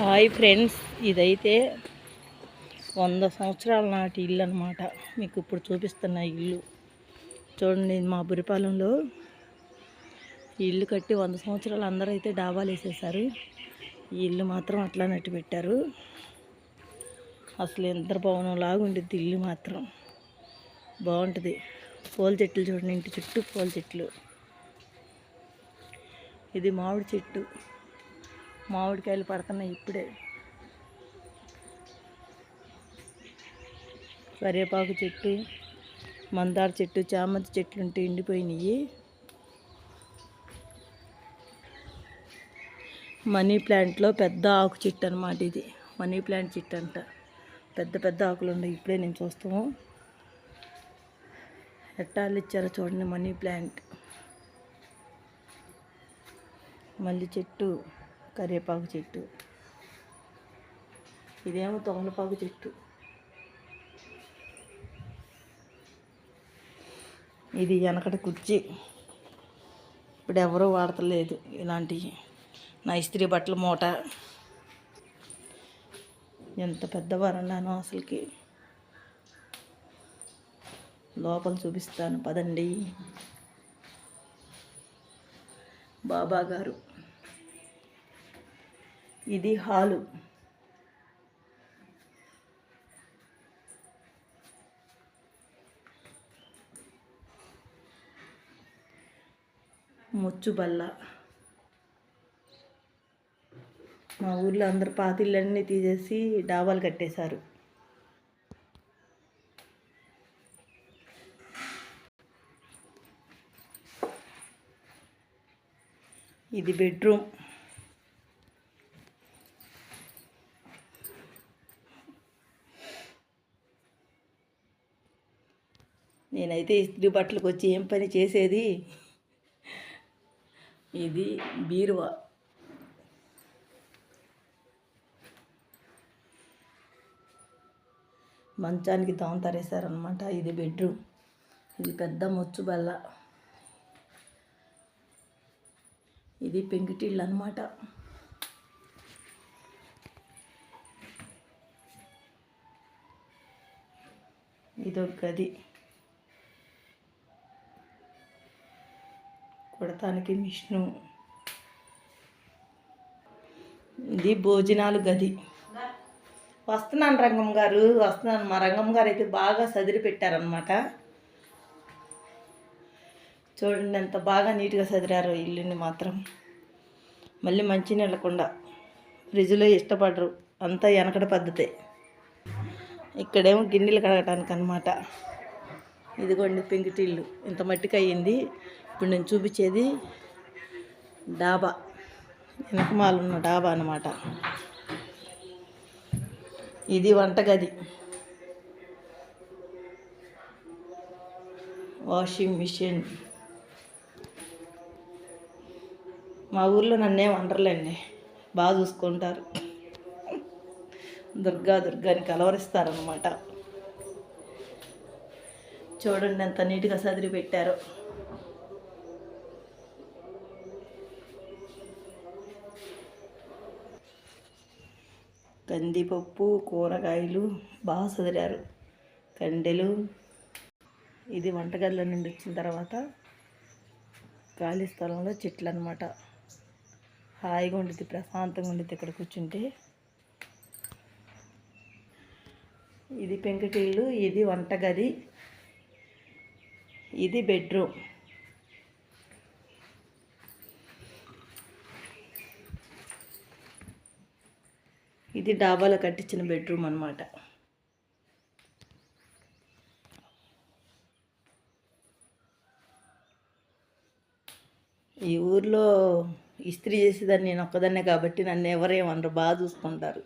Hi friends ఇదైతే వంద సంవత్సరాల నాటి ఇల్లు అనమాట మీకు ఇప్పుడు చూపిస్తున్న ఇల్లు. చూడండి మా బురిపాలెంలో ఇల్లు కట్టి వంద సంవత్సరాలు అందరూ అయితే డాబాలు వేసేసారు ఈ ఇల్లు మాత్రం అట్లా నట్టు పెట్టారు. అసలు ఎంత భవనం లాగుండిద్ది ఇల్లు మాత్రం. బాగుంటుంది. పూల చెట్లు చూడండి ఇంటి చుట్టూ పూల చెట్లు. ఇది మామిడి చెట్టు. మామిడికాయలు పడుతున్నాయి ఇప్పుడే. కరివేపాకు చెట్టు మందార చెట్టు చామంతి చెట్లు ఉంటే ఎండిపోయినాయి. మనీ ప్లాంట్లో పెద్ద ఆకు చెట్టు అనమాట ఇది. మనీ ప్లాంట్ చెట్టు అంట. పెద్ద పెద్ద ఆకులు ఉన్నాయి. ఇప్పుడే నేను చూస్తాము. ఎట్టాలు ఇచ్చారో చూడండి మనీ ప్లాంట్. మల్లి చెట్టు. కరివేపాకు చెట్టు. ఇదేమో తమలపాకు చెట్టు. ఇది వెనకటి కుర్చీ. ఇప్పుడు ఎవరూ వాడతలేదు ఇలాంటివి నా ఇస్త్రీ బట్టల మూట. ఎంత పెద్ద వరండానో అసలుకి. లోపల చూపిస్తాను పదండి. బాబా గారు ఇది హాలు. ముచ్చుబల్ల. మా ఊర్లో అందరు పాతిళ్ళన్నీ తీసేసి డాబాలు కట్టేశారు. ఇది బెడ్రూమ్. నేనైతే ఇస్త్రీ బట్టలకు వచ్చి ఏం పని చేసేది? ఇది బీరువా. మంచానికి దోమ తరేశారనమాట ఇది బెడ్రూమ్. ఇది పెద్ద మొచ్చు బల్ల. ఇది పెంకుటిళ్ళు అనమాట ఇదొక గది. కుడతానికి మిషను ఇది భోజనాలు గది. వస్తున్నాను రంగం గారు వస్తున్నాను. మా రంగం గారు అయితే బాగా సదిరి పెట్టారనమాట చూడండి ఎంత బాగా నీట్గా సదిరారో ఇల్లుని మాత్రం. మళ్ళీ మంచి నీళ్ళకుండా ఫ్రిడ్జ్లో ఇష్టపడరు. అంతా వెనకడ పద్ధతే. ఇక్కడేమో గిన్నెలు కడగటానికి అనమాట ఇదిగోండి పెంకుటిల్లు ఇంత మట్టికి అయ్యింది ఇప్పుడు నేను చూపించేది డాబా. వెనకమాల ఉన్న డాబా అనమాట ఇది వంటగది. Washing machine. మా ఊర్లో నన్నేం వండర్లేండి. బాగా చూసుకుంటారు. దుర్గా దుర్గాని కలవరిస్తారనమాట చూడండి ఎంత నీట్గా సదిరి పెట్టారో. కందిపప్పు కూరగాయలు బాగా సదిరారు. కండెలు ఇది వంటగదిలో నుండి వచ్చిన తర్వాత ఖాళీ స్థలంలో చెట్లు అనమాట హాయిగా ఉండిద్ది ప్రశాంతంగా ఉండిద్ది ఇక్కడ కూర్చుంటే. ఇది పెంకుటిల్లు ఇది వంటగది ఇది బెడ్రూమ్. ఇది డాబాలో కట్టించిన బెడ్రూమ్ అనమాట ఈ ఊర్లో ఇస్త్రీ చేసేదాన్ని నేను ఒక్కదాన్నే కాబట్టి నన్ను ఎవరేమనరు బాగా చూసుకుంటారు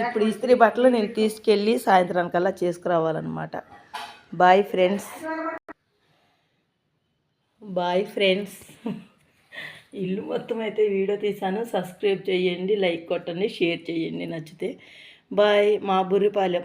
ఇప్పుడు ఇస్త్రీ బట్టలు నేను తీసుకెళ్ళి సాయంత్రానికల్లా చేసుకురావాలన్నమాట. బాయ్ ఫ్రెండ్స్ బాయ్ ఫ్రెండ్స్ ఇల్లు మొత్తం అయితే వీడియో తీశాను. సబ్స్క్రైబ్ చేయండి లైక్ కొట్టండి షేర్ చేయండి నచ్చితే. బాయ్ మా బుర్రిపాలెం.